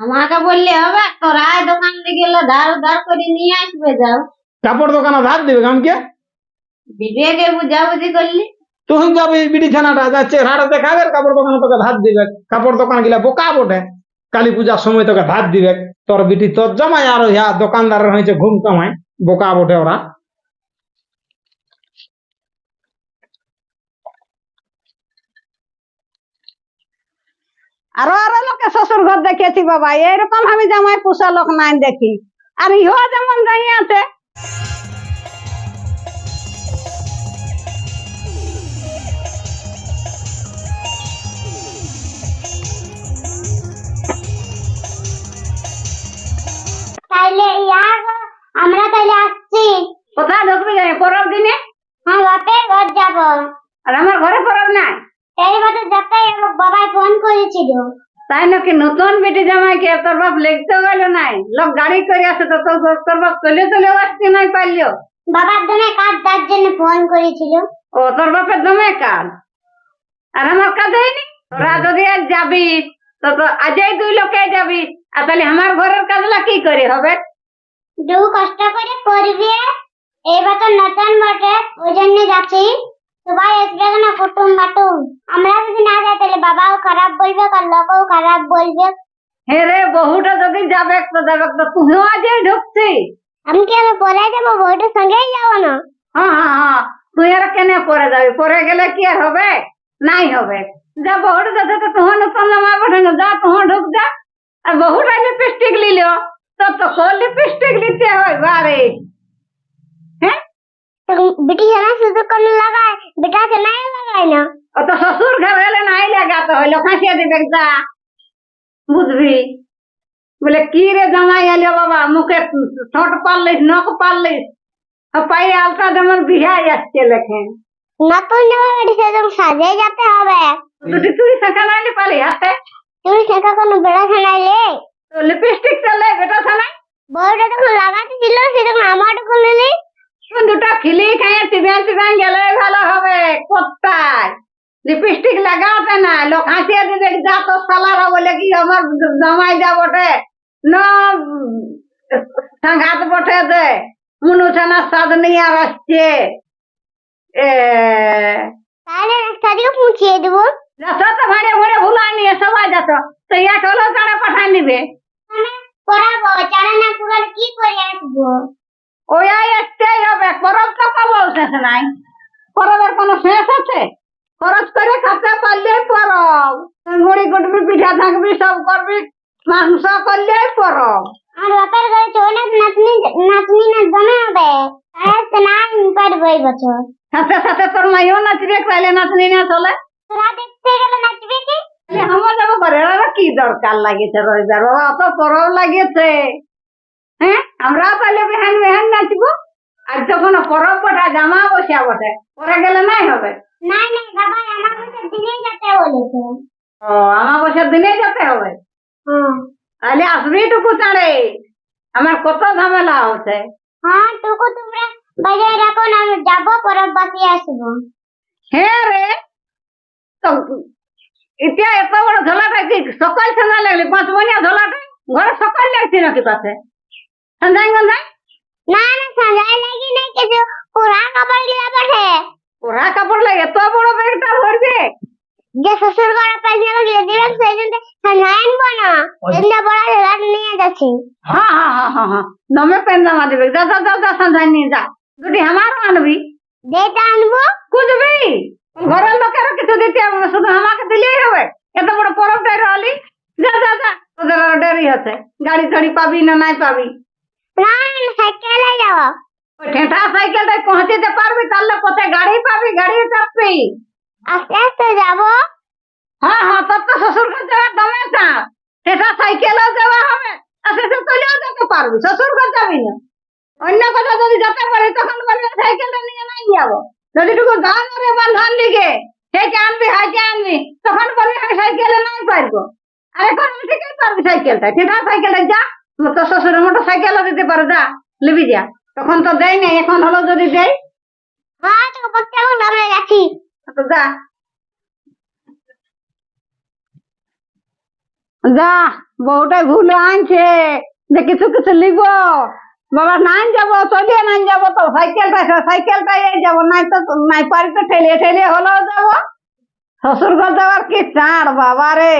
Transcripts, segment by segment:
আমাকে বললে হবে তোরা এই দোকান থেকে গেলে ধার ধার করে নিয়ে আসবে যাও। কাপড় দোকানে ধার দিবে কামকে বিবেকে বুঝাবুঝি করলি। তুই যাবি বিড়ি ছানাটা যাচ্ছে হাটে দেখাবে কাপড় দোকানে তোকে ধার দিবে। কাপড় দোকান গিলা বোকা বটে। কালী পূজার সময় তোকে ধার দিবে। তোর বিটি তোর জমাই আর ইয়া দোকানদারের হয়েছে ঘুম কামাই। বোকা বটে ওরা। আরও আরও লোকে শ্বশুর ঘর দেখেছি বাবা এরকম আমি জামাই পোষা লোক নাই দেখি। আর ইহো যেমন দাঁড়িয়ে আছে। তাইলে আমরা তাইলে আসছি। কোথায় ঢুকবি পরব দিনে? হ্যাঁ বাপের ঘর যাব। আর আমার ঘরে পরব নাই? এই বাদে যাতে আমার বাবাই ফোন করেছিল। তাই নাকি নতুন বেটি জামাইকে তোর বাপ লেগতে গেল নাই? লোক গাড়ি করে আসে তো তোর তোর বাপ চলে চলে আসতে নাই পারলিও। বাবার দমে কাজ তার জন্য ফোন করেছিল। ও তোর বাপের দমে কাজ? আর আমার কাজ হয়নি? তোরা যদি আজ যাবি তো তো আজই দুই লোকে যাবি। আর তাহলে আমার ঘরের কাজলা কি করে হবে? দু কষ্ট করে করবি। এই বছর নতুন বটে ওই জন্য যাচ্ছি। সবাই আসবে না কুটুম বাটুম আমরা যদি না যাই তাহলে বাবাও খারাপ বলবে আর লোকও খারাপ বলবে। হে রে বহুটা যদি যাবে তো যাবে তো তুইও আজই ঢুকছি। আমি কি আমি পরে যাব? বউটার সঙ্গেই যাব না। হ্যাঁ হ্যাঁ হ্যাঁ। তুই আর কেন পরে যাবি? পরে গেলে কি আর হবে? নাই হবে। যা বহুটা যাতে তো তুহ নতুন পঠে না যা তুহ ঢুক যা। আর বহুটা লিপস্টিক লিলো। তো তো লিপস্টিক লিতে হয় বারে হ্যাঁ तो बेटी है सुधु ससुर को लगा है। बेटा से नहीं लगा है ना। और तो ससुर घर वाले नहीं लगा तो लोग से दे देखता भी बोले की रे जमाई आले बाबा मुके ठोट पाल ले नोक पाल ले अब पाई आलता दमन बिहार जाते लखे। ना तो ना बेटी से तुम साजे जाते हवे तो तू हाँ तू सका नहीं पाले हते तू सका को बड़ा सना ले। तो लिपस्टिक चले बेटा सना बोल रे तो लगाते जिलो से तो मामा को ले ली। দুটো খিলি খাইয়ে চিবান চিবান গেলে ভালো হবে কোথায় লিপস্টিক লাগাতে না লোক হাসিয়ে দিবে যা তো সালারা বলে কি আমার জামাই যা বটে ন সাংঘাত বটে দে মুনুছানা সাদ নিয়ে আর আসছে। এ তাহলে রাস্তাটিকে পুঁছিয়ে দেবো। যত তো ভাড়ে ভরে ভুলাই নিয়ে সবাই যত তো এক হলো তারা পাঠাই নিবে। পড়াবো জানা না পুরালে কি করে আসব। ওই একটাই হবে তো পাবো শেষ নাই। পরবের কোনো শেষ আছে? খরচ করে খাতে পারলে পরব মুড়ি কুটবি পিঠা থাকবি সব করবি মাংস করলে পরব আর বাপের ঘরে চৌনাথ নাতনি নাতনি না দমে হবে তাহলে তো না পারব এই বছর। সাথে সাথে তোর মাইও নাচবে তাইলে নাচনি না চলে। তোরা দেখতে গেলে নাচবে কি? আমার যাব ঘরে কি দরকার লাগিয়েছে রবিবার বাবা অত পরব লাগিয়েছে। হ্যাঁ আমরা তাহলে বেহান বেহান নাচবো আর যখন পরব বটে জামা বসিয়া বটে পরে গেলে নাই হবে? নাই নাই বাবা বছর দিনে যেতে বলেছে ও আমার দিনে যেতে হবে? হ্যাঁ। তাহলে আসবি টুকু চাঁড়ে আমার কত ঝামেলা হচ্ছে। হ্যাঁ টুকু তোমরা বাজারে রাখো না আমি যাব পরব আসব। হ্যাঁ রে! তো এত বড় ঝোলাটা কি সকাল সন্ধ্যা লাগলি পাঁচ বনিয়া ঝোলাটা? ঘরে সকাল লাগছে নাকি পাশে সন্ধ্যায় গন্ধায় না না সাজাই লাগি নাই কিছু পুরা কাপড় গিলা পাঠে ওরা কাপড় লাগে এত বড় ব্যাগটা ভরবে? যে শ্বশুর ঘরে পায়জামা গিলে দিবেন সেই জন্য সাজাই আনব না। এমনি বড় ঝোলাট নিয়ে যাচ্ছি। হ্যাঁ হ্যাঁ হ্যাঁ হ্যাঁ হ্যাঁ দমে পেন জামা দিবে। যা যা যা যা সন্ধ্যায় নিয়ে যা। দুটি আমারও আনবি। যেটা আনব। খুঁজবি? ঘরের লোকেরও কিছু দিতে হবে শুধু আমাকে দিলেই হবে। এত বড় পরবটাই রহলি যা যা যা। তোদের দেরি আছে গাড়ি টাড়ি পাবি না নাই পাবি? না সাইকেলে যাব ঠেঁটা সাইকেলটাই পৌঁছতে পারবি তাহলে কোথায় গাড়ি পাবি গাড়ি চাপবি? আস্তে আস্তে যাব। হ্যাঁ হ্যাঁ তোর তো শ্বশুর ঘর যাওয়ার দমে চাপ ঠেঁটা সাইকেলও যাওয়া হবে আর শেষে চলেও যেতে পারবি শ্বশুর ঘর যাবি না। অন্য কোথাও যদি যেতে পারি তখন বলবি সাইকেলটা নিয়ে নাই যাব। যদি টুকু গান করে বান্ধান দিকে হেঁটে আনবি হাঁটে আনবি তখন বলবি আমি সাইকেলে নাই পারব। আর এখন ঠিকই পারবি সাইকেলটা ঠেঁটা সাইকেলে যা। তোর শ্বশুরের মোটর সাইকেলও দিতে পারে যা লিবি যা। তখন তো দেয় নাই এখন হলো যদি দেয়। হ্যাঁ তো বলতে আমরা যাচ্ছি তো যা। যা বউটাই ভুল আনছে যে কিছু কিছু লিখব বাবা নাই যাব চলিয়ে নাই যাব তো সাইকেলটা সাইকেলটাই যাব নাই তো নাই পারি তো ঠেলিয়ে ঠেলিয়ে হলেও যাব। শ্বশুর ঘর যাওয়ার কি চাড় বাবা রে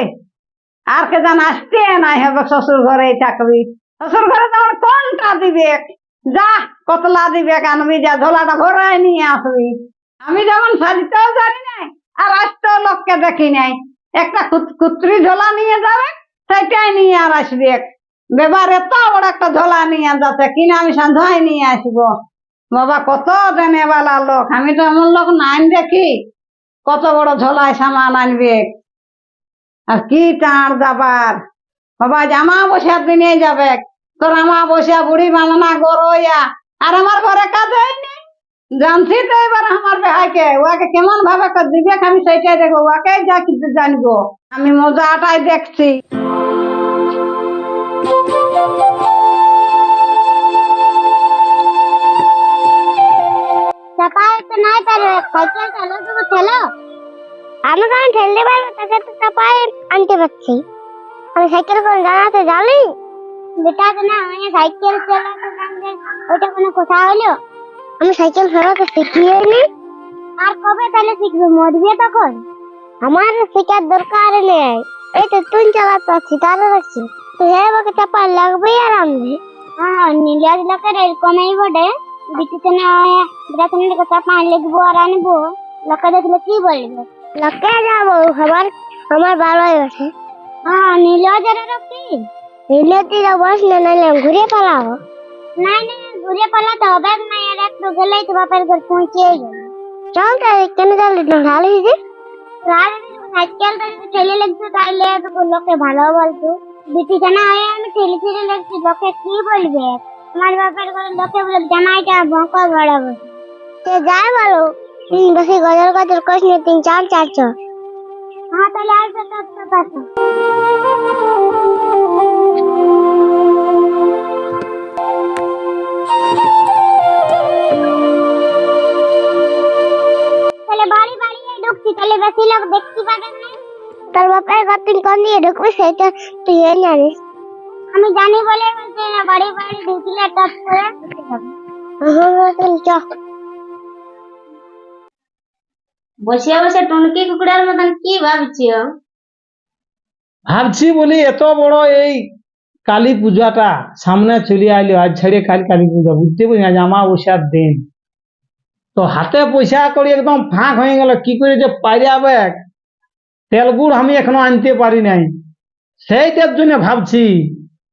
আর কে জান আসতে নাই হবে শ্বশুর ঘরে চাকরি। শ্বশুর ঘরে তোমার কোনটা দিবে? যা, কতলা দিবে আনবি যা ঝোলাটা ভরাই নিয়ে আসবি। আমি যেমন সাজিতেও জানি নাই, আর আসতেও লোককে দেখি নাই। একটা কুত- কুত্রি ঝোলা নিয়ে যাবে সেটাই নিয়ে আর আসবে। বেবার এত বড় একটা ঝোলা নিয়ে যাচ্ছে কিনা আমি সন্ধ্যায় নিয়ে আসব? বাবা, কত দেনেওয়ালা লোক। আমি তো এমন লোক নাই দেখি। কত বড় ঝোলায় সামান আনবে। আর কি টাঁড় যাবার বাবা, জামা বসে দিনে যাবে তোর আমা বসে বুড়ি বাংলা গরইয়া। আর আমার ঘরে কাজ জানছি তো এবার আমার ভাইকে। ওকে কেমন ভাবে দিবে আমি সেইটাই দেখব। ওকে যা কিছু জানব। আমি মজাটাই দেখছি। চাপায় তো নাই পারবে সাইকেল চালো ঠেলো আমি কারণ ঠেলতে পারব তাকে তো চাপায় আনতে পারছি আমি সাইকেল করে জানাতে জানি বেটা তো না আমি সাইকেল চালাতে জানলে ওইটা কোনো কথা হলো আমি সাইকেল চালাতে শিখিয়ে নি আর কবে তাহলে শিখবে মরবে তখন আমার শেখার দরকার নেই এই তো তুই চালাতে পারছি তাহলে রাখছি তো হ্যাঁ আমাকে চাপা লাগবে আর আনবে হ্যাঁ নীলাজ লোকের এরকমই বটে বিটিতে না বিরাটনের কথা পান লিখব আর আনব লোকে দেখলে কি বলবে লোকে যাব খবর আমার ভালোই আছে হ্যাঁ নীলাজের কি নীলাজি বস না নাইলে ঘুরে পালাবো নাই নাই ঘুরে পালাতে হবে না আর একটু গেলেই তো বাপের ঘর পৌঁছিয়ে যাবে চল তাই কেন যাবি না ঢালি যে সাইকেলটা যদি ঠেলে লাগতো তাহলে তো লোকে ভালো বলতো বিটি জানা হয় আমি ঠেলে ঠেলে লাগছি লোকে কি বলবে আমার বাপের ঘরে লোকে বলে জামাইটা বকা বাড়াবো সে যাই বলো তিন বসে গজর গজর করিস না তিন চার চারশো হ্যাঁ তাহলে আসবে তো তো পাশে তাহলে বাড়ি বাড়ি ঢুকছি তাহলে বেশি লোক দেখতে পাবে না তোর বাপের ঘর তুই কোন দিয়ে ঢুকবি সেটা তুই জানিস আমি জানি বলে বলছি না বাড়ি বাড়ি ঢুকলে টপ করে ঢুকে যাবে হ্যাঁ তুমি চ বসে বসে টুনকি কুকুরের মতন কি ভাবছিও? ভাবছি বলি এত বড় এই কালী পূজাটা সামনে চলে আইলো আজ ছেড়ে কাল কালী পূজা বুঝতে পারি আজ আমাবস্যার দিন। তো হাতে পয়সা করে একদম ফাঁক হয়ে গেল কি করে যে পাইরাবে তেল গুড় আমি এখনও আনতে পারি নাই। সেইটার জন্য ভাবছি।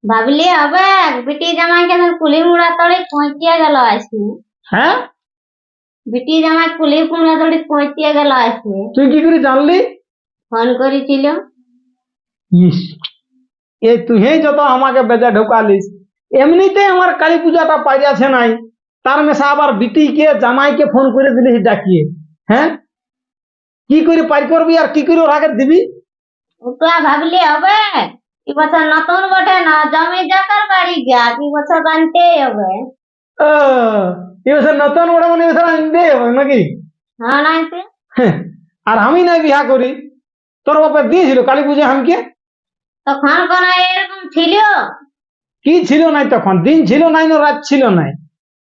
ভাবলি হবে বিটি জামাই কেন কুলি মুড়া তড়ি পৌঁছিয়ে গেল আসি হ্যাঁ? বিটি জামাই কুলি মুড়া তড়ি পৌঁছিয়ে গেল আসি তুই কি করে জানলি? ফোন করেছিল। ইস এই তুই যত আমাকে বেজা ঢোকালিস এমনিতে আমার কালী পূজাটা পাইয়াছে নাই তার মেশা আবার বিটিকে জামাইকে ফোন করে দিলিস ডাকিয়ে হ্যাঁ? কি করে পাই করবি আর কি করে ওর আগে দিবি? ওটা ভাবলি হবে কি বছর নতুন বটে না জমি জাকার বাড়ি যা কি বছর আনতেই হবে। এবছর নতুন মানে এবছর আনতে নাকি? হ্যাঁ আর আমি নাই বিহা করি। তোর বাপে দিয়েছিল কালী পূজা আমাকে তখন কোন এরকম ছিল? কি ছিল নাই তখন? দিন ছিল নাই না রাত ছিল নাই?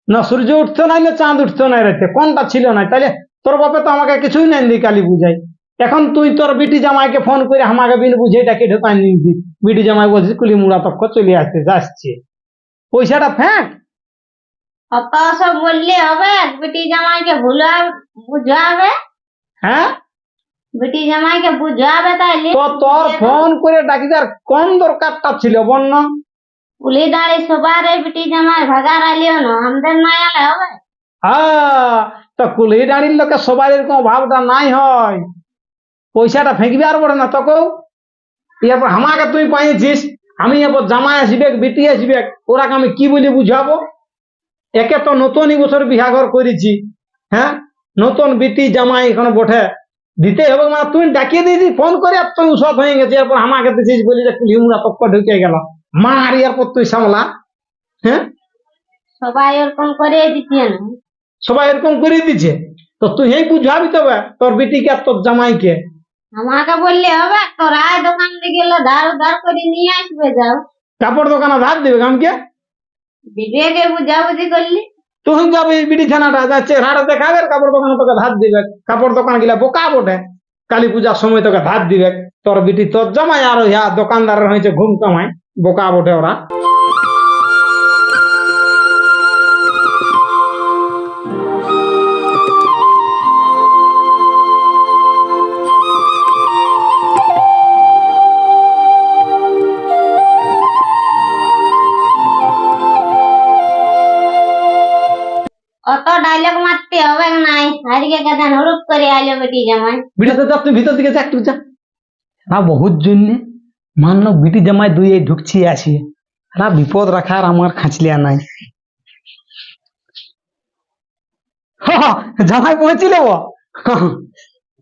না সূর্য উঠতো নাই না চাঁদ উঠতো নাই রাতে? কোনটা ছিল নাই? তাহলে তোর বাপে তো আমাকে কিছুই নাই দি কালী পূজায়। এখন তুই তোর বিটি জামাইকে ফোন করে আমাকে বিন বুঝে ডাকে ঢোকাই নিবি। বিটি জামাই বলছিস কুলি মুড়া তক্ষ চলে আসতে যাচ্ছে। পয়সাটা ফ্যাঁক অত সব বললে হবে বিটি জামাইকে ভুলা বুঝাবে? হ্যাঁ? বিটি জামাইকে বুঝাবে তাইলে? তো তোর ফোন করে ডাকি আর কোন দরকারটা ছিল বন্য পুলি দাঁড়ি সবার বিটি জামাই ভাগার আলিও না আমাদের নাই আলে হবে? হ্যাঁ তো কুলি দাঁড়ির লোকে সবাই এরকম ভাবটা নাই হয়। পয়সাটা ফেঁকবে আর বলে না তোকেও এরপর আমাকে তুই পাইছিস আমি এরপর জামাই আসবে বেটি আসবে ওরাকে আমি কি বলি বুঝাবো? একে তো নতুনই বছর বিহাঘর করেছি হ্যাঁ? নতুন বিটি জামাই এখন বটে দিতে হবে মানে তুই ডাকিয়ে দিয়েছিস ফোন করে আর তুই উসত হয়ে গেছে এরপর আমাকে দিছিস বলি যে কুলিমুড়া তক্ক ঢুকে গেল। মা আর এরপর তুই সামলা হ্যাঁ? সবাই এরকম করে দিচ্ছে সবাই এরকম করে দিচ্ছে তো তুই এই বুঝাবি তবে তোর বেটিকে আর তোর জামাইকে? আমাকে বললে হবে তোরা দোকান থেকে গেলে ধার উধার করে নিয়ে আসবে যাও। কাপড় দোকানে ধার দিবে আমাকে বিবেকে বুঝাবুঝি করলি? তুই যাবি বিড়ি ছানাটা যাচ্ছে রাড়া দেখাবে, কাপড় দোকানে তোকে ধার দিবে। কাপড় দোকান গিলা বোকা বটে। কালী পূজার সময় তোকে ধার দিবে। তোর বিটি তোর জমায় আর ইয়া দোকানদারের হয়েছে ঘুম কামায়। বোকা বটে ওরা। ডায়লগ মারতে হবে নাই আজকে কথা হুড়ুক করে আইলো বেটি জামাই। বিড়িতে যা তুই ভিতর দিকে যা একটু যা। না বহুত জন্যে মানলো বিটি জামাই দুই এই ঢুকছি আসি না বিপদ রাখার আমার খাঁচলিয়া নাই। জামাই পৌঁছিলে ও।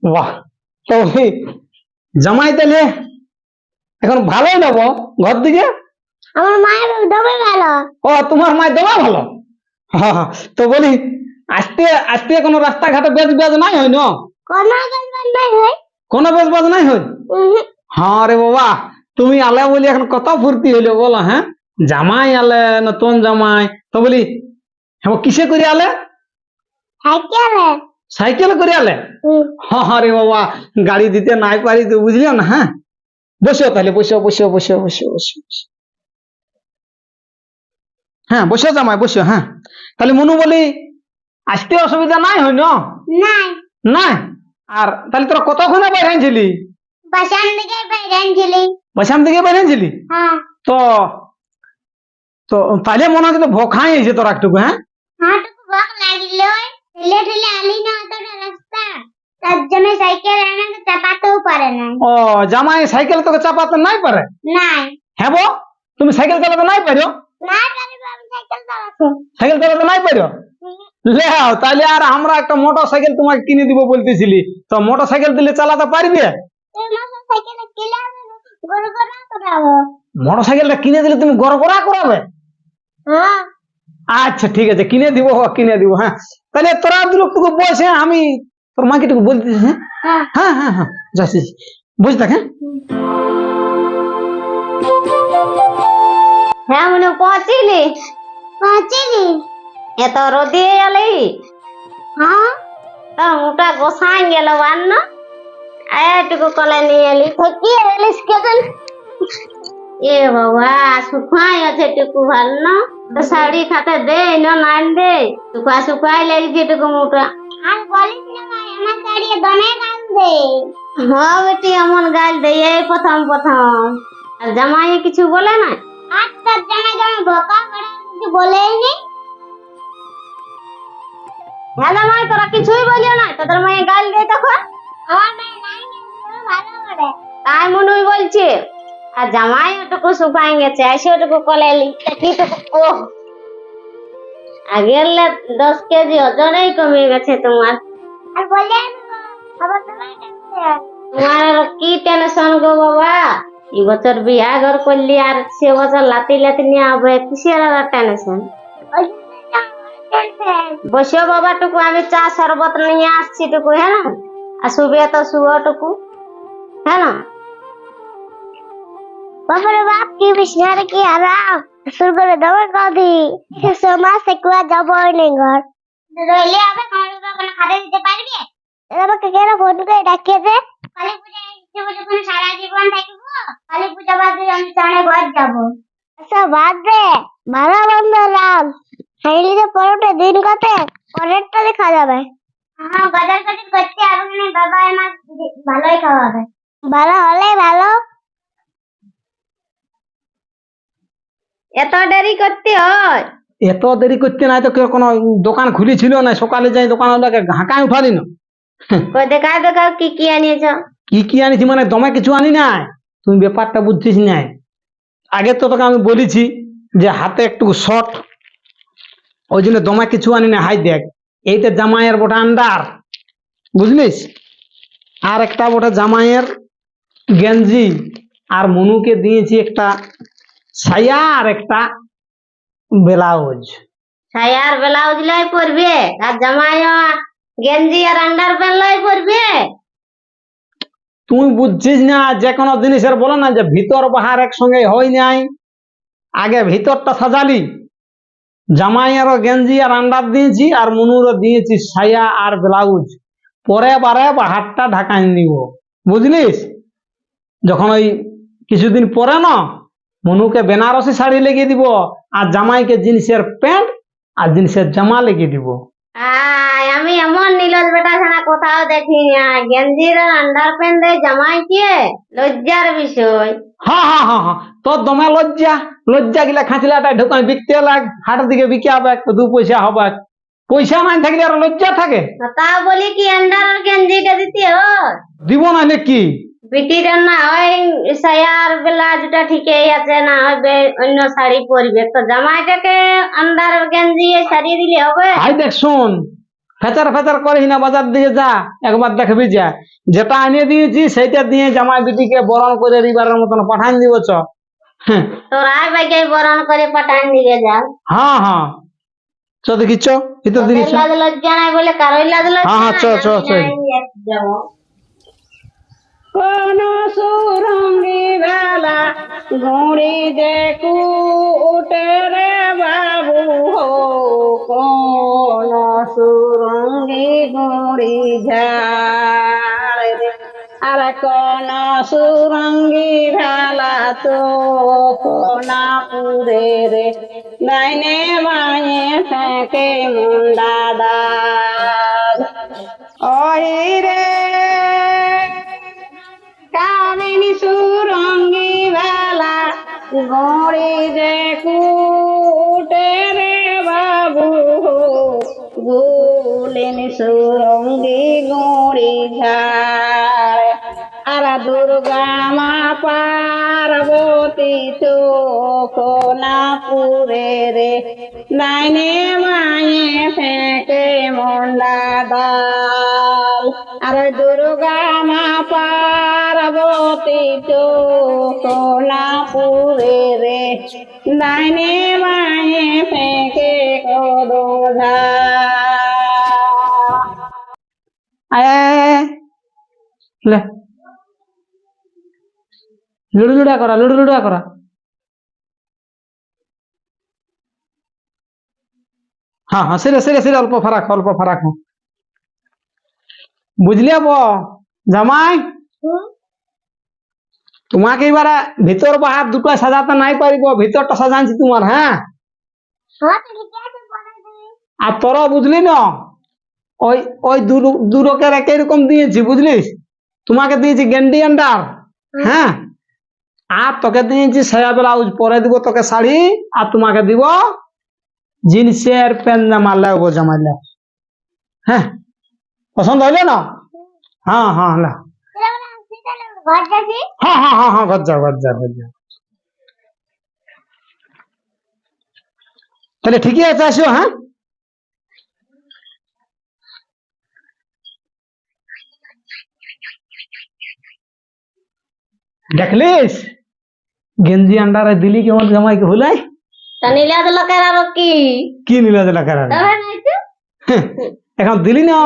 বাহ তো এই জামাই তাহলে এখন ভালোই নেব ঘর দিকে? আমার মায়ের দমে ভালো। ও তোমার মায়ের দেওয়া ভালো? তো বলি আজকে আজকে কোনো রাস্তাঘাটে বেজ বেজ নাই হয় না? কোনো গল্প নাই হয়। কোনো নাই হয়। হ্যাঁ রে বাবা তুমি আলে বলি এখন কত ফুর্তি হইল বলো হ্যাঁ? জামাই আলে নতুন জামাই। তো বলি হ্যাঁ কিসে করে আলে? সাইকেলে সাইকেল করে আলে। হ্যাঁ রে বাবা গাড়ি দিতে নাই পারি তো বুঝলিও না হ্যাঁ? বসো তাহলে বসো বসো বসো বসো বসো। হ্যাঁ বসো জামাই বসো হ্যাঁ? তাহলে মনু বলি আসতে অসুবিধা নাই হয় না নাই নাই আর তাহলে তোরা কতক্ষণে বাইরে ছিলি বাসান দিকে বাইরেনছিলি পয়সাম থেকে বাইরে ছিলি হ্যাঁ তো তো তাহলে মনে হচ্ছে তো ভোখাই হয়েছে তোর একটুকু হ্যাঁ হাঁটুকু ভোগ লাগিল ঠেলে ঠেলে আলি না অতটা রাস্তা তার জন্য সাইকেল আনাকে চাপাতেও পারে না ও জামাই সাইকেল তোকে চাপাতে নাই পারে নাই হ্যাঁ বো তুমি সাইকেল চালাতে নাই পারো না পারিব আমি সাইকেল চালাতে সাইকেল চালাতে নাই পারো লেও তাহলে আর আমরা একটা মোটর সাইকেল তোমাকে কিনে দিব বলতেছিলি। তো মোটর সাইকেল দিলে চালাতে পারবে? মোটর সাইকেলটা কিনে দিলে তুমি গড় গড়া করাবে? হ্যাঁ। আচ্ছা ঠিক আছে কিনে দিব হ, কিনে দিব হ্যাঁ। তাহলে তোরা দুটুকু বসে আমি তোর মাকে টুকু বলতেছি হ্যাঁ? হ্যাঁ। হ্যাঁ হ্যাঁ হ্যাঁ যাচ্ছি বুঝ দেখ হ্যাঁ? হ্যাঁ মনে পৌঁছিলি। পৌঁছিলি? এত রোদে এলি? হ্যাঁ। তোর মুটা গোসাই গেল বান্ন। এটুকু কলে নিয়ে এলি। কি এলিস কেন এ বাবা শুকাই আছে টুকু ভালো না তো শাড়ি খাতে দে না নাইন দে। শুকা শুকাই লেগেছে টুকু মুটা আর বলিস না আমার দাঁড়িয়ে দমে গাল দে। হ্যাঁ বেটি এমন গাল দে এই প্রথম প্রথম। আর জামাই কিছু বলে না তার জামাই জামাই ভোকা করে কিছু বলেই নি হ্যাঁ জামাই তোরা কিছুই বলিও না। তোদের মায়ে গাল দে তখন? আমার মেয়ে নাই ভালো করে। তাই মনুই বলছে আর জামাই ওটুকু শুকাই গেছে এসে ওটুকু কলে ও আগের লে দশ কেজি ওজনেই কমে গেছে তোমার। আর বলে তোমার কি টেনশন গো বাবা? এই বছর বিয়া ঘর করলি আর সে বছর লাতি লাতি নিয়ে হবে কিসের আর টেনশন ওই জন্য বসে বাবা টুকু আমি চা শরবত নিয়ে আসছি টুকু হ্যাঁ? না আর শুবে তো শুভ টুকু হ্যাঁ? না বাপরে বাপ কি বিষ্ণার কি আরাম শুরু করে দেবো কদি। সমাজ থেকে আর যাব নেই ঘর। রইলে হবে বাবা কোনো খাতা দিতে পারবি? আমাকে কেন ফোন করে ডাকিয়েছে? কালী পূজা যাব যখন সারা জীবন থাকব? কালী পূজা বাদে আমি চানে ঘর যাব। আচ্ছা বাদ দে। ভালো বন্ধ রাম হাইলিতে পরোটা দিন কত পরেরটা দেখা যাবে। হ্যাঁ বাজার কাটিং করতে হবে না বাবা আমার ভালোই খাওয়াবে ভালো হলে ভালো। এত দেরি করতে হয়? এত দেরি করতে নাই তো কেউ কোনো দোকান খুলেছিল না সকালে যাই দোকান হাঁকায় উঠালি না। কই দেখাও দেখাও কি কি আনিয়েছ? কি কি আনিছি মানে দমে কিছু আনি নাই তুমি ব্যাপারটা বুঝছিস নাই। আগে তো তোকে আমি বলেছি যে হাতে একটু শর্ট ওই জন্য দমে কিছু আনি না হাই দেখ। এইটা জামাইয়ের বটা আন্ডার। বুঝলিস? আর একটা বটা জামাইয়ের গেঞ্জি। আর মনুকে দিয়েছি একটা ছায়া আর একটা ব্লাউজ। ছায়ার ব্লাউজ লাই পরবে আর জামাই গেঞ্জি আর আন্ডার প্যান্ট লাই পরবে। তুই বুঝছিস না যে কোনো জিনিসের বলো না যে ভিতর বাহার একসঙ্গে হয় নাই। আগে ভিতরটা সাজালি। জামাইয়েরও গেঞ্জি আর আন্ডার দিয়েছি আর মুনুরও দিয়েছি সায়া আর ব্লাউজ। পরে বারে হাতটা ঢাকাই নিব। বুঝলিস? যখন ওই কিছুদিন পরে না, মনুকে বেনারসি শাড়ি লেগে দিব আর জামাইকে জিনিসের প্যান্ট আর জিনিসের জামা লেগে দিব। আমি এমন নীলজ বেটা ছাড়া কোথাও দেখি না গেঞ্জির আন্ডার প্যান্ট জামাই কে লজ্জার বিষয়। হ্যাঁ হ্যাঁ হ্যাঁ হ্যাঁ তোর দমে লজ্জা? লজ্জা গিলা খাঁচলাটা ঢুকাই বিকতে লাগ। হাটের দিকে বিকে হবে দু পয়সা হবে পয়সা নাই থাকলে আর লজ্জা থাকে। তা বলি কি আন্ডার আর গেঞ্জিটা দিতে হয় দিব না নাকি বিটির না হয় সায়ার ব্লাউজটা ঠিকই আছে না হয় বে- অন্য শাড়ি পরবে। তো জামাইটাকে আন্ডার গেঞ্জি শাড়ি দিলে হবে? হাই দেখ শোন। ফেচার ফেচার করিস না বাজার দিয়ে যা একবার দেখবি যা। যেটা আনিয়ে দিয়েছি সেইটা দিয়ে জামাই বিটিকে বরণ করে রিবারের মতন পাঠান দিব চ হ্যাঁ। তোরাই বাইকে বরণ করে পাঠান দিবে যাও। হ্যাঁ হ্যাঁ। চ দেখিছ ভিতর দিকে চ লাজ লজ্জা নাই বলে কারোই লাজ লজ্জা হ্যাঁ, হ্যাঁ, চ, চ, চ। কোন সুরঙ্গি বেলা ঘুড়ি দেখু উঠে রে বাবু হো, কোন সুরঙ্গি ঘুড়ি আর কোন সুরঙ্গি ভেলা তো কোনা পুরে রে, ডাইনে বাঁয়ে ফেঁকে মুন্ডা ডাল ওই সুরঙ্গি গড়ি ঝাড় আর দুর্গা মা পার্বতী চোখ না পুরে রে। ডাইনে মায়ে ফেঁকে মন্ডা ডাল আর দুর্গা মা পার্বতী চোখ না পুরে রে। ডাইনে মায়ে ফেঁকে আয় আয়, আয়, আয়। লে লুডু লুডা করা লুডু লুডা করা হ্যাঁ হ্যাঁ সেরে সেরে সেরে অল্প ফারাক অল্প ফারাক হোক। বুঝলি আব জামাই তোমাকে এবার ভিতর বাহার দুটো সাজাতে নাই পারিব ভিতরটা সাজানছি তোমার হ্যাঁ হ্যাঁ তো ঠিক আছে পরে দিবি আর তোরা বুঝলি না ওই ওই দু- দু একই রকম দিয়েছি বুঝলিস? তোমাকে দিয়েছি গেন্ডি আন্ডার হ্যাঁ? আর তোকে দিয়েছি সায়া ব্লাউজ পরে দিব তোকে শাড়ি আর তোমাকে দিব জিন্সের প্যান্ট জামা লাগবো জামাইলে হ্যাঁ? পছন্দ হইলে না? হ্যাঁ হ্যাঁ না ঘর যাচ্ছি হ্যাঁ হ্যাঁ হ্যাঁ হ্যাঁ ঘর যাও ঘর যাও ঘর যাও তাহলে ঠিকই আছে আসো হ্যাঁ? দেখলিস? গেঞ্জি আন্ডারে দিলি কেমন জামাইকে ভুলাই? তা নীলাজ লোকের আরও কি? কি নিলা দিলা কারা তবে নাই তো? এখন দিলি না?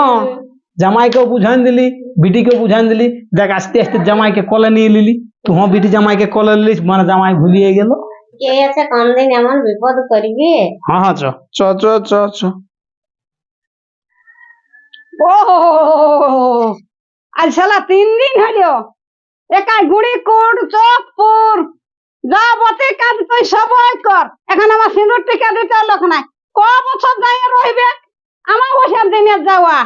জামাইকেও বুঝান দিলি বিটিকেও বুঝান দিলি। দেখ আস্তে আস্তে জামাইকে কলে নিয়ে নিলি। তুই বিটি জামাইকে কলে নিলিস মানে জামাই ভুলিয়ে গেল। কে আছে কোনদিন এমন বিপদ করবি? হ্যাঁ হ্যাঁ চ। চ চ চ চ। ও আজ শালা তিন দিন হলো একাই গুড়ি কোট চোখপুর যা বতে কাজ তুই সবাই কর। এখন আমার সিঁদুর টিকা দিতে লোক নাই। ক বছর দাঁড়িয়ে রইবে? আমার বছর দিনে যাওয়া।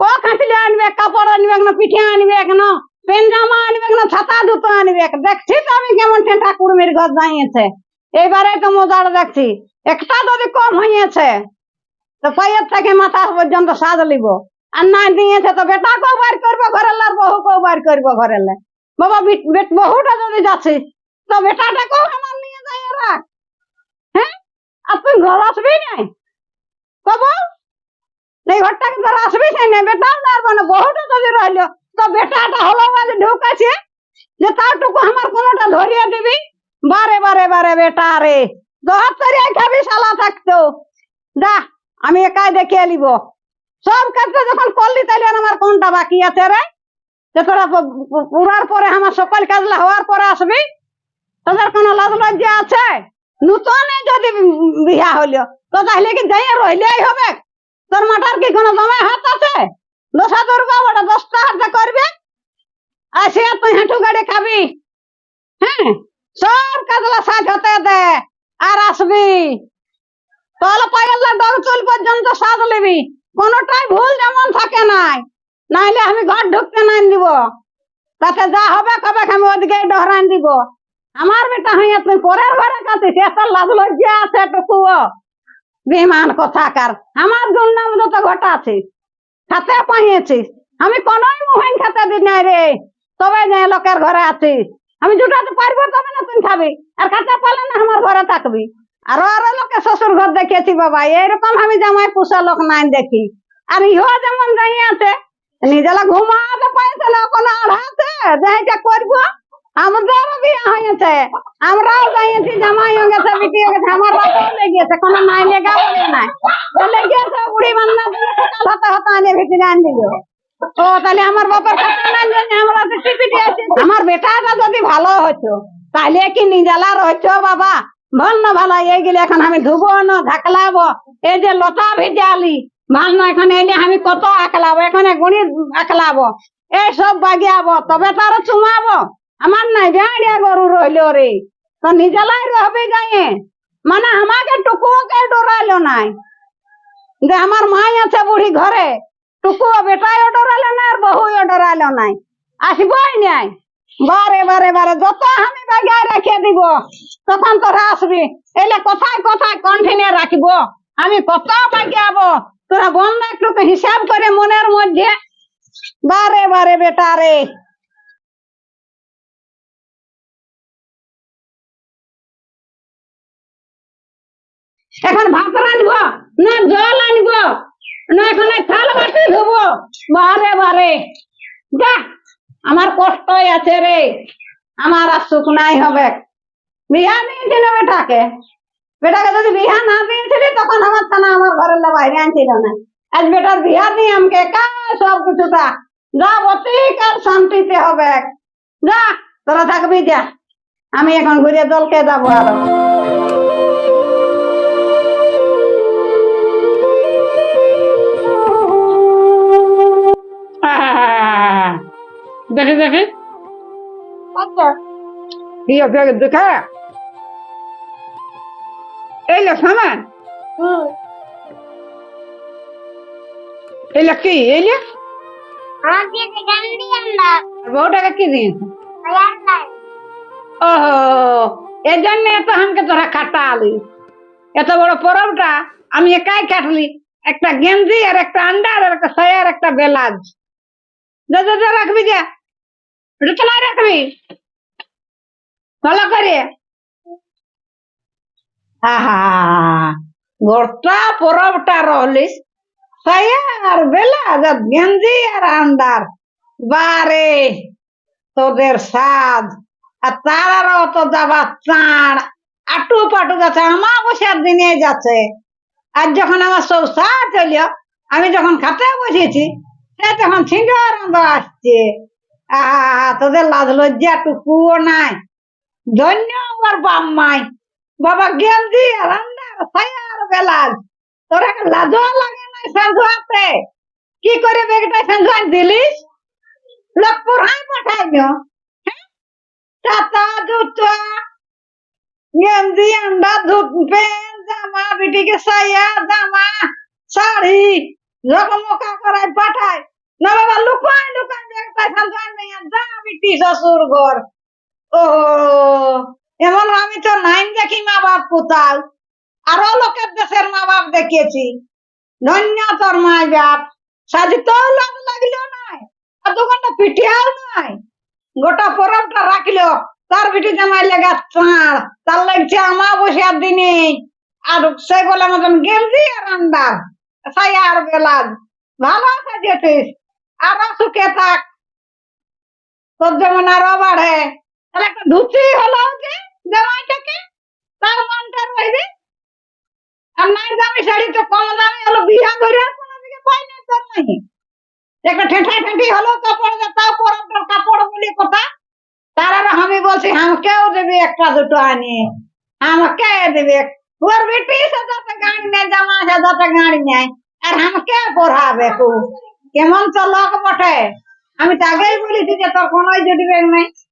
ক খাঁচলে আনবে, কাপড় আনবে না পিঠে আনবে, কেন পেন জামা আনবে না ছাতা, জুতো আনবে। দেখছি তো আমি কেমন ঠেঁটা কুড়মির ঘর দাঁড়িয়েছে এবারে তো মজার দেখছি। একটা যদি কম হইয়াছে, তো পায়ের থেকে মাথা পর্যন্ত সাজ লিব। আর না দিয়েছে তো বেটা কেউ বার করব, ঘরের আর বহু কেউ বার করব ঘরের। বাবা বহুটা যদি যাচ্ছে তো বেটাটাকেও আমার নিয়ে যাই রাখ হ্যাঁ? আর তুই ঘর আসবি নাই কব এই ঘরটাকে ঘর আসবি না বেটাও যাব না বহুটা যদি রইল তো বেটাটা হলো বলে ঢুকাছে। যে তারটুকু আমার কোনোটা ধরিয়ে দিবি। বারে বারে বারে বেটা রে দশ তরিয়া খাবি শালা থাকতো। যা, আমি একাই দেখিয়ে নিব সব কাজটা যখন করলি তাহলে আমার কোনটা বাকি আছে রে? যে তোরা পুরার পরে আমার সকল কাজলা হওয়ার পরে আসবি? তোদের কোনো লাজ লজ্জা আছে? নূতনে যদি বিয়া হইল, তো তাহলে কি যাই রইলেই হবে? তোর মাটার কি কোনো জমায় হাত আছে? দশা দুর্গা বড় দশটা হাতে করবে? আসে তুই হাঁটু গাড়ি খাবি। হ্যাঁ? সব কাজলা সাজ হতে দে, আর আসবি। তাহলে পাগলা ডর চুল পর্যন্ত সাজ নিবি। কোনোটাই ভুল যেমন থাকে নাই। নাইলে আমি ঘর ঢুকতে নাই দিব। তাতে যা হবে কবে আমি ওদিকে ডহরান দিব। আমার বেটা হইয়া তুই পরের ঘরে কাঁদিস এত লাজ লজ্জা আছে টুকুও বিমান কথাকার, আমার দুর্নাম যত ঘটাছি, খাতে পাইয়েছিস আমি কোনোই খাতে দিই নাই রে। তবে যে লোকের ঘরে আছিস আমি জুটাতে পারব তবে না তুই খাবি, আর খাতে পারলে না আমার ঘরে থাকবি। আরও আরও লোকে শ্বশুর ঘর দেখেছি বাবা এইরকম আমি জামাই পোষা লোক নাই দেখি। আর ইহো যেমন যাই আছে নিজেলা ঘুমাতে পাইছে না কোনো আড়াতে যাইটা করব আমাদেরও বিয়ে হয়েছে। আমরাও যাইছি জামাই হয়ে গেছে, বিটি হয়ে গেছে, আমার বাপও লেগেছে কোনো নাই, লেগা বলে নাই। লেগেছে, বুড়ি বান্ধা দিলে সকাল হতে হতে আনে ভিতরে আন দিল। ও, তাহলে আমার বাপের কাছে নাই জন্য আমরা তো টিপি দিয়েছি আমার বেটাটা যদি ভালো হতো তাহলে কি নিজেলা রইছো বাবা? ভালো না ভালো এইগুলো এখন আমি ধুবো না, ঢাকলাবো। এই যে লতা ভেজালি ভালো না এখন এলে আমি কত আঁকলাবো এখানে গুণি আঁকলাবো এই সব বাগিয়াবো, তবে তার চুমাবো। আমার নাই গাড়িয়া গরু রইল রে। তো নিজেলাই রহবে যাইয়ে মানে আমাকে টুকুকে ডরাইলো নাই। যে আমার মাই আছে বুড়ি ঘরে, টুকুও বেটাইও ডরাইলো না আর বহুও ডরাইলো নাই। আসবই নাই। বারে বারে বারে, যত আমি বাগায় রেখে দিব, তখন তোরা আসবি। এলে কোথায় কোথায় কন্টিনিউ রাখব। আমি কত বাগিয়াবো? তোরা বন্ধ একটু হিসাব করে মনের মধ্যে। বারে বারে বেটা রে এখন ভাত রাঁধব না জল আনব না এখানে থাল বাটি ধুবো? বারে বারে। যা, আমার কষ্টই আছে রে। আমার আর সুখ নাই হবে। বিহা দিয়েছিল বেটাকে। বেটাকে যদি বিহা না দিয়েছিলি তখন আমার থানা আমার ঘরের লোক বাইরে আনছিল না। আজ বেটার বিহা দিয়ে আমাকে একা সব কিছুটা যা অতিকাল শান্তিতে হবে? যা তোরা থাকবি যা। আমি এখন ঘুরে দলকে যাব আরও। দেখে দেখে। আছে? দেখে? এই লে সামান এই লে কি? এই লে। আমার দিয়েছে গান্ডি আন্ডা বউটাকে কি দিয়েছে আন্ডা ওহো এর জন্য এত তোরা কাটালি। এত বড় পরবটা আমি একাই কাটলি। একটা গেঞ্জি আর একটা আন্ডার আর একটা সায়া আর একটা বেলাজ। যা যা রাখবি যা। রুচনায় রাখবি। ভালো করে। গোটা পরবটা রহলিস সায়া আর বেলাজ আর গেঞ্জি আর আন্ডার। বারে, তোদের সাজ। আর তারারও তো যাবার চাঁড়। আটু পাটু যাচ্ছে আমার বসার দিনে যাচ্ছে। আর যখন আমার সব সৌসা চলিল আমি যখন খাতে বসেছি, সে তখন আনন্দ আসছে। আহা, তোদের লাজ লজ্জা টুকুও নাই। ধন্য আমার বাম্মাই বাবা গেঞ্জি আর রান্নার ছায়া আর বেলাজ তোর লাজও লাগে নাই সাঁঝুয়াতে কি করে বেগটা সাঁঝুয়ান দিলিস? লোক পুরাই পাঠাইল চাতা জুতা গেঞ্জি, আন্ডা ধুত প্যান্ট, জামা, বিটিকে সায়া জামা, শাড়ি ঝকমকা করাই পাঠায় না বাবা লুকাই লুকাই একটা সান্তান নিয়ে যা বিটি শ্বশুর ঘর ও এমন আমি তো নাইন দেখি মা বাপ কোথাও আরও লোকের দেশের মা বাপ তোর মাই বাপ। সাজি তো লাভ লাগল নাই আর পিঠিয়াও নাই। গোটা পরবটা রাখল, তার বিটি জামাই চাঁড় তার লাগছে আমা বসার দিনে। আর সে বলে গেঞ্জি আর আন্ডার সায়া আর ভালো সাজেছিস, আরও সুখে থাক। তোর যেমন আরও বাড়ে, তাহলে একটা ধুতি হলো যে জামাইটাকে তার মনটা রইবে। আর নাই দামি শাড়ি তো কম দামি, হলো বিয়া করে কোনো দিকে পাই না, তোর নাই একটা ঠেঠা ঠেঠি হলো কাপড় তাও পরবটার কাপড় কথা। তার আর আমি বলছি, আমাকেও দেবে একটা দুটো আনি। আমাকে দেবে বেটি গাড়ি জামা গাড়ি আর আমাকে পড়াবে কেমন বটে। আমি তো আগেই বলেছি যে তোর কোনো নাই।